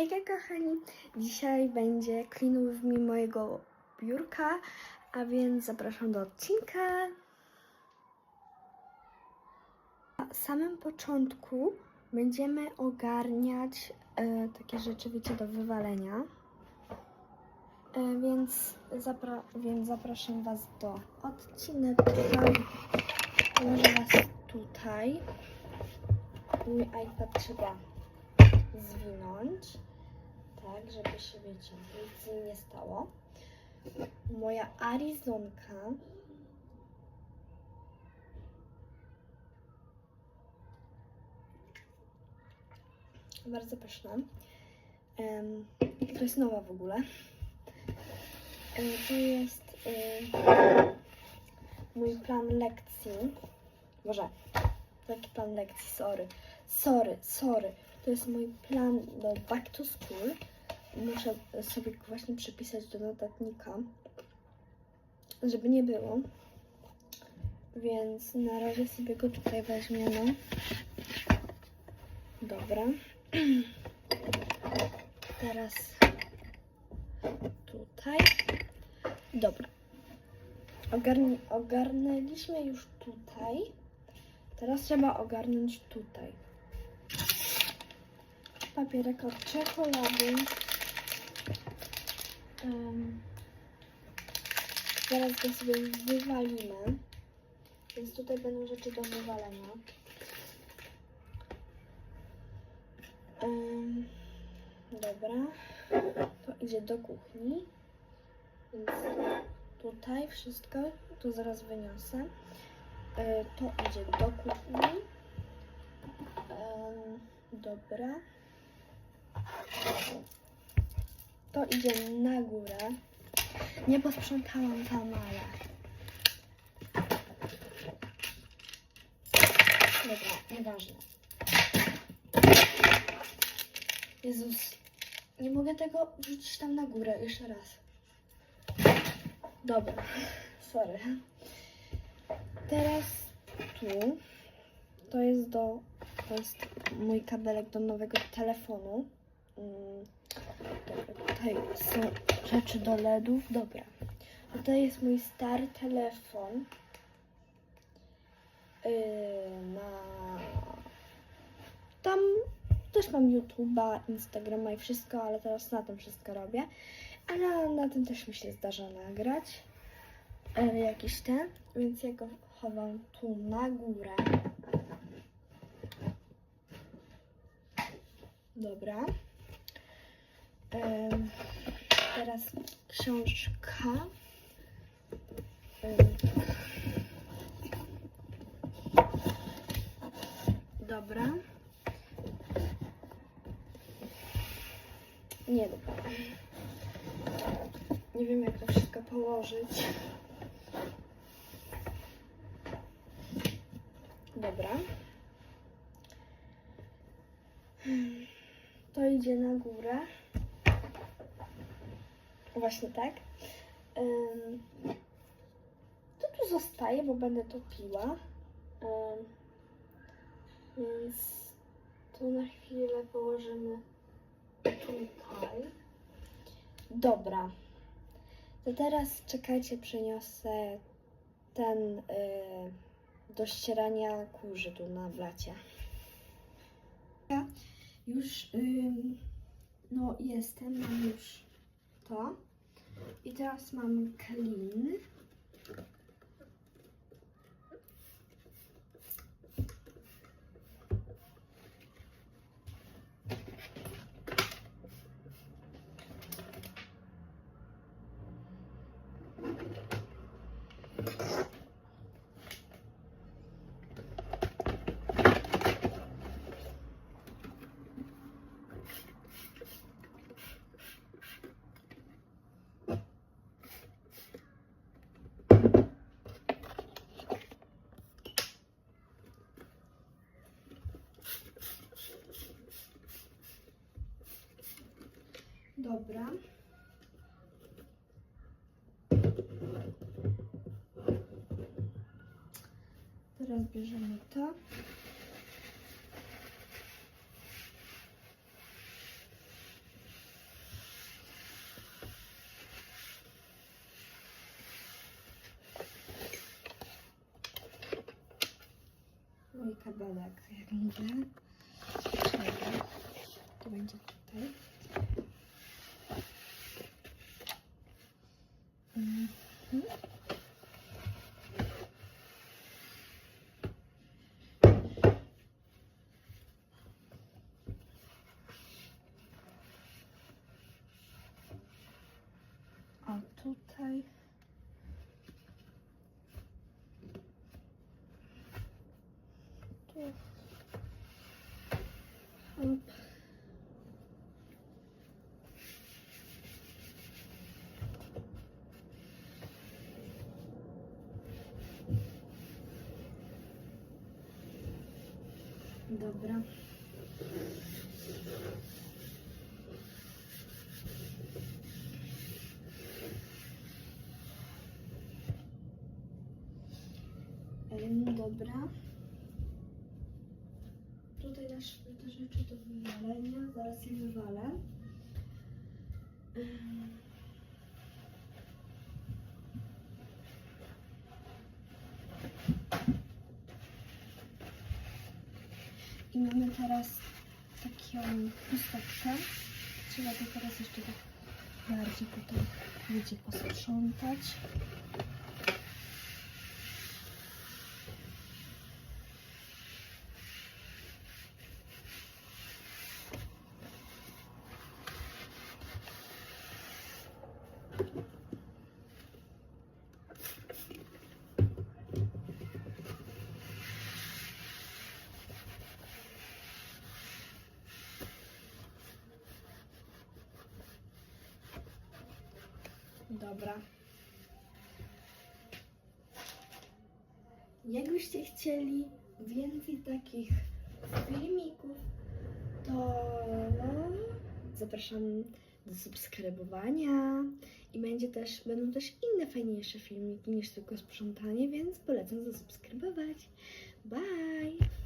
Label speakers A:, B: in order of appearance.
A: Hejka kochani, dzisiaj będzie clean with me mojego biurka, a więc zapraszam do odcinka. Na samym początku będziemy ogarniać e, takie rzeczy, wiecie, do wywalenia. E, więc, zapra- więc zapraszam Was do odcineczka. Położę Was tutaj. Mój iPad trzeba zwinąć, tak, żeby się, wiecie, nic nie stało. Moja Arizonka bardzo pyszna. To jest nowa w ogóle. To jest em, mój plan lekcji. Boże, taki plan lekcji, sorry. Sorry, sorry. To jest mój plan do back to school. Muszę sobie właśnie przypisać do notatnika, żeby nie było. Więc na razie sobie go tutaj weźmiemy. Dobra. Teraz tutaj. Dobra. Ogarni, ogarnęliśmy już tutaj. Teraz trzeba ogarnąć tutaj. Papierek od czekolady. Em, zaraz go sobie wywalimy. Więc tutaj będą rzeczy do wywalenia. Em, dobra. To idzie do kuchni. Więc tutaj wszystko. Tu zaraz wyniosę. E, To idzie do kuchni. Em, Dobra. To idzie na górę. Nie posprzątałam tam, ale. Dobra, nieważne. Jezus, nie mogę tego wrzucić tam na górę. Jeszcze raz. Dobra, sorry. Teraz tu. To jest do. To jest mój kabelek do nowego telefonu. Mm, tutaj są rzeczy do LEDów. Dobra. Tutaj jest mój stary telefon. Yy, na... Tam też mam YouTube'a, Instagrama i wszystko, ale teraz na tym wszystko robię. Ale na tym też mi się zdarza nagrać. Yy, jakiś ten, więc ja go chowam tu na górę. Dobra. Teraz książka. Dobra. Nie dobra. Nie wiem jak to wszystko położyć. Dobra. To idzie na górę. Właśnie tak. To tu zostaje, bo będę to piła. Więc tu na chwilę położymy tutaj. Dobra. To teraz czekajcie, przyniosę ten y, do ścierania kurzy tu na blacie. Ja już no jestem, mam już to. I teraz mam clean. Dobra. Teraz bierzemy to. Mój kabelek, jak mówię. To będzie tutaj. Dobra. Dobra. Tutaj masz te rzeczy do wywalenia. Zaraz je wywalę. Mamy teraz taką chusteczkę. Trzeba to teraz jeszcze tak bardziej tutaj, wiecie, posprzątać. Dobra. Jakbyście chcieli więcej takich filmików, to zapraszam do subskrybowania i będzie też, będą też inne fajniejsze filmiki niż tylko sprzątanie, więc polecam zasubskrybować. Bye!